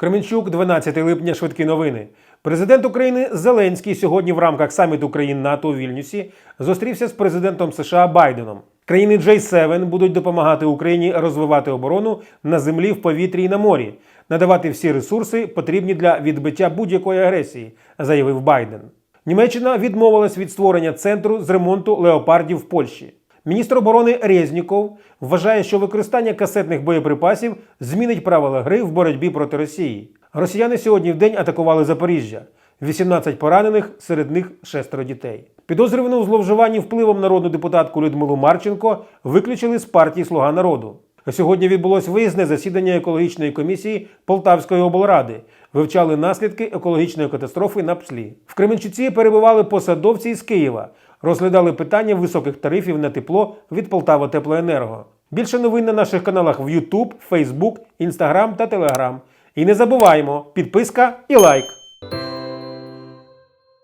Кременчук, 12 липня, швидкі новини. Президент України Зеленський сьогодні в рамках саміту країн НАТО у Вільнюсі зустрівся з президентом США Байденом. Країни J7 будуть допомагати Україні розвивати оборону на землі, в повітрі і на морі, надавати всі ресурси, потрібні для відбиття будь-якої агресії, заявив Байден. Німеччина відмовилась від створення центру з ремонту леопардів в Польщі. Міністр оборони Резніков вважає, що використання касетних боєприпасів змінить правила гри в боротьбі проти Росії. Росіяни сьогодні в день атакували Запоріжжя. 18 поранених, серед них шестеро дітей. Підозрювану у зловживанні впливом народну депутатку Людмилу Марченко виключили з партії Слуга народу. Сьогодні відбулось виїзне засідання екологічної комісії Полтавської облради. Вивчали наслідки екологічної катастрофи на Пслі. В Кременчуці перебували посадовці із Києва, розглядали питання високих тарифів на тепло від Полтава Теплоенерго. Більше новин на наших каналах в YouTube, Facebook, Instagram та Telegram. І не забуваємо, підписка і лайк.